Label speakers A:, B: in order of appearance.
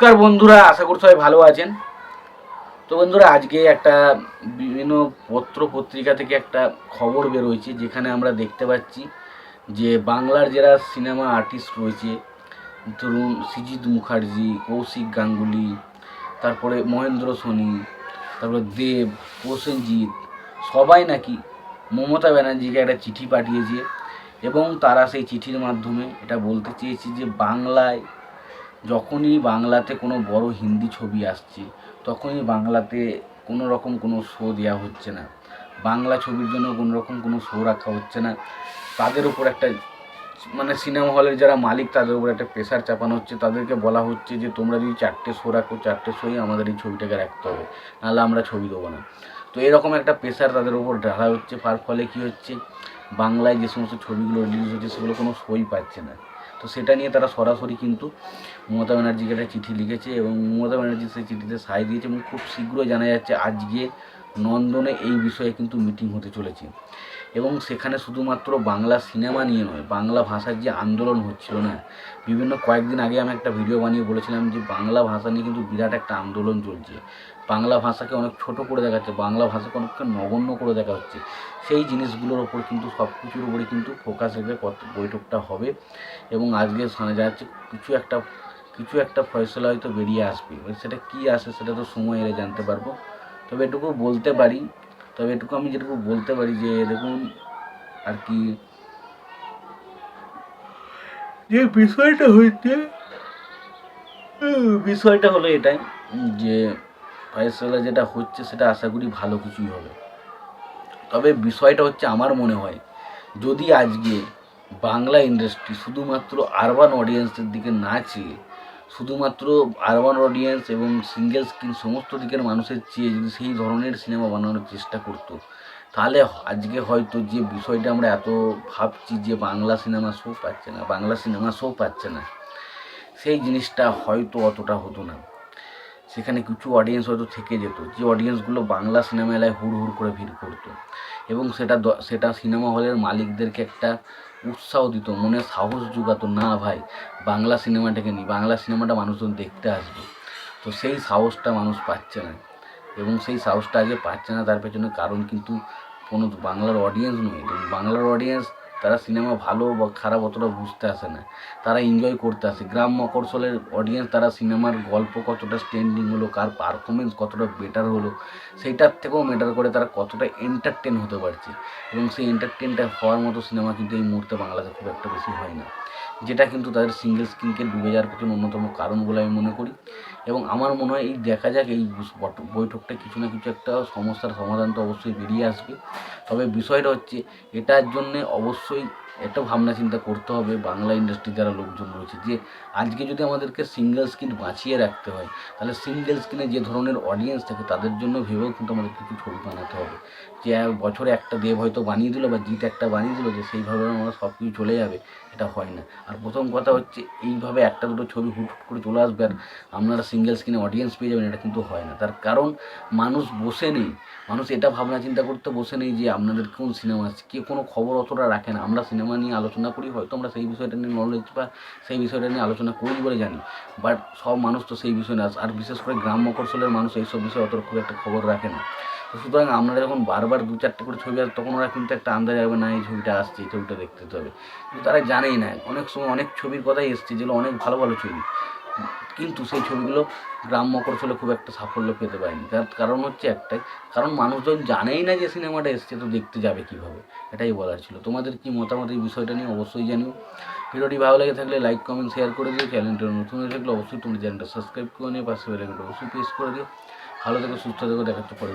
A: নমস্কার বন্ধুরা, আশা করি সবাই ভালো আছেন। তো বন্ধুরা, আজকে একটা বিভিন্ন পত্র পত্রিকা থেকে একটা খবর বেরোয়েছে, যেখানে আমরা দেখতে পাচ্ছি যে বাংলার যারা সিনেমা আর্টিস্ট রয়েছে, ধরুন সৃজিত মুখার্জি, কৌশিক গাঙ্গুলি, তারপরে মহেন্দ্র সোনি, তারপরে দেব, প্রসেনজিৎ, সবাই নাকি মমতা ব্যানার্জিকে একটা চিঠি পাঠিয়েছে এবং তারা সেই চিঠির মাধ্যমে এটা বলতে চেয়েছে যে বাংলায় যখনই বাংলাতে কোনো বড় হিন্দি ছবি আসছে, তখনই বাংলাতে কোনো রকম কোনো শো দেওয়া হচ্ছে না। বাংলা ছবির জন্য কোনো রকম কোনো শো রাখা হচ্ছে না। তাদের উপর একটা মানে সিনেমা হলের যারা মালিক, তাদের উপর একটা প্রেশার চাপানো হচ্ছে। তাদেরকে বলা হচ্ছে যে, তোমরা যদি চারটে শো রাখো, চারটে শোই আমাদের এই ছবিটাকে রাখতে হবে। নাহলে আমরা ছবি দেবো না। তো এরকম একটা প্রেশার তাদের উপর ঢালা হচ্ছে। তার ফলে কী হচ্ছে? বাংলায় যে সমস্ত ছবিগুলো রিলিজ হচ্ছে, সেগুলো কোনো শোই পাচ্ছে না। তো সেটা নিয়ে তারা সরাসরি কিন্তু মমতা ব্যানার্জিকে একটা চিঠি লিখেছে এবং মমতা ব্যানার্জি সেই চিঠিতে সায় দিয়েছে এবং খুব শীঘ্রই জানা যাচ্ছে আজকে নন্দনে এই বিষয়ে কিন্তু মিটিং হতে চলেছে। এবং সেখানে শুধুমাত্র বাংলা সিনেমা নিয়ে নয়, বাংলা ভাষার যে আন্দোলন হচ্ছিল না, বিভিন্ন কয়েকদিন আগে আমি একটা ভিডিও বানিয়ে বলেছিলাম যে বাংলা ভাষা নিয়ে কিন্তু বিরাট একটা আন্দোলন চলছে। বাংলা ভাষাকে অনেক ছোট করে দেখাচ্ছে, বাংলা ভাষাকে অনেকটা নগণ্য করে দেখা হচ্ছে। সেই জিনিসগুলোর ওপর কিন্তু সব কিছুর উপরে কিন্তু ফোকাস রেখে বৈঠকটা হবে এবং আজকে শোনা যাচ্ছে কিছু একটা কিছু একটা ফয়সলা হয়তো বেরিয়ে আসবে। সেটা কী আসে সেটা তো সময় এলে জানতে পারব। তবে এটুকু বলতে পারি, তবে এটুকু আমি যেটুকু বলতে পারি যে দেখুন আর কি যে বিষয়টা হচ্ছে বিষয়টা হলো এটাই যে ফয়সলা যেটা হচ্ছে সেটা আশা করি ভালো কিছুই হবে। তবে বিষয়টা হচ্ছে আমার মনে হয়, যদি আজকে বাংলা ইন্ডাস্ট্রি শুধুমাত্র আরবান অডিয়েন্সের দিকে না চেয়ে শুধুমাত্র আরবান অডিয়েন্স এবং সিঙ্গেল স্ক্রিন সমস্ত দিকের মানুষের চেয়ে যদি সেই ধরনের সিনেমা বানানোর চেষ্টা করতো, তাহলে আজকে হয়তো যে বিষয়টা আমরা এত ভাবছি যে বাংলা সিনেমা শো পাচ্ছে না, বাংলা সিনেমা শো পাচ্ছে না, সেই জিনিসটা হয়তো অতটা হতো না। সেখানে কিছু অডিয়েন্স হয়তো থেকে যেত। যে অডিয়েন্সগুলো বাংলা সিনেমা এলায় হুড় হুড় করে ভিড় করতো। এবং সেটা সেটা সিনেমা হলের মালিকদেরকে একটা উৎসাহ দিত, মনে সাহস জোগাতো, না ভাই, বাংলা সিনেমাটাকে নিই বাংলা সিনেমাটা মানুষজন দেখতে আসবে। তো সেই সাহসটা মানুষ পাচ্ছে না। এবং সেই সাহসটা আজকে পাচ্ছে না, তার পেছনে কারণ কিন্তু কোনো বাংলার অডিয়েন্স নয়। বাংলার অডিয়েন্স তারা সিনেমা ভালো বা খারাপ অতটা বুঝতে আসে না। তারা এনজয় করতে আসে। গ্রাম মকরসলের অডিয়েন্স তারা সিনেমার গল্প কতটা স্ট্যান্ডিং হলো, কার পারফরমেন্স কতটা বেটার হলো, সেইটার থেকেও ম্যাটার করে তারা কতটা এন্টারটেন হতে পারছে। এবং সেই এন্টারটেনটা হওয়ার মতো সিনেমা কিন্তু এই মুহূর্তে বাংলাতে খুব একটা বেশি হয় না। যেটা কিন্তু তাদের সিঙ্গেল স্ক্রিনকে ডুবে যাওয়ার পেছনে অন্যতম কারণ বলে আমি মনে করি। এবং আমার মনে হয় এই দেখা যাক, এই বৈঠকটা কিছু না কিছু একটা সমস্যার সমাধান তো অবশ্যই বেরিয়ে আসবে। তবে বিষয়টা হচ্ছে, এটার জন্যে অবশ্যই 所以 একটা ভাবনা চিন্তা করতে হবে। বাংলা ইন্ডাস্ট্রি যারা লোকজন রয়েছে, যে আজকে যদি আমাদেরকে সিঙ্গেল স্ক্রিন বাঁচিয়ে রাখতে হয়, তাহলে সিঙ্গেল স্ক্রিনে যে ধরনের অডিয়েন্স থাকে, তাদের জন্য ভেবেও কিন্তু আমাদের কিছু ছবি বানাতে হবে। যে বছরে একটা দেব হয়তো বানিয়ে দিল বা জিত একটা বানিয়ে দিল, যে সেইভাবে আমরা সব কিছু চলে যাবে, এটা হয় না। আর প্রথম কথা হচ্ছে, এইভাবে একটা দুটো ছবি হুট হুট করে চলে আসবে, আর আপনারা সিঙ্গেল স্ক্রিনে অডিয়েন্স পেয়ে যাবেন, এটা কিন্তু হয় না। তার কারণ, মানুষ বসে নেই। মানুষ এটা ভাবনা চিন্তা করতে বসে নেই যে, আপনাদের কোন সিনেমা আছে কে কোনো খবর অতটা রাখে না, আমরা সিনেমা নিয়ে আলোচনা করি, হয়তো আমরা সেই বিষয়টা নিয়ে নলেজ বা সেই বিষয়টা নিয়ে আলোচনা করি বলে জানি। বাট সব মানুষ তো সেই বিষয় না। আর বিশেষ করে গ্রাম মকরশলের মানুষ এইসব বিষয়ে অত খুব একটা খবর রাখে না। তো সুতরাং আপনারা যখন বারবার দু চারটে করে ছবি আসে তখন ওরা কিন্তু একটা আন্দাজ আসবে না, এই ছবিটা আসছে, এই ছবিটা দেখতে হবে। কিন্তু তারা জানেই না। অনেক সময় অনেক ছবির কথাই এসছে যেগুলো অনেক ভালো ভালো ছবি। কিন্তু সেই ছবিগুলো গ্রাম মকরসলে খুব একটা সাফল্য পেতে পারেনি। তার কারণ হচ্ছে একটাই, কারণ মানুষজন জানেই না যে সিনেমাটা এসছে, তো দেখতে যাবে কীভাবে? এটাই বলার ছিল। তোমাদের কি মতামত এই বিষয়টা নিয়ে অবশ্যই জানিও। ভিডিওটি ভালো লেগে থাকলে লাইক কমেন্ট শেয়ার করে দিও। চ্যানেলটা নতুন হয়ে থাকলে অবশ্যই তুমি চ্যানেলটা সাবস্ক্রাইব করে নিও। পাশে বেলাইকনটা অবশ্যই প্রেস করে দিও। ভালো থেকো, সুস্থ থেকো, দেখাচ্ছে পরে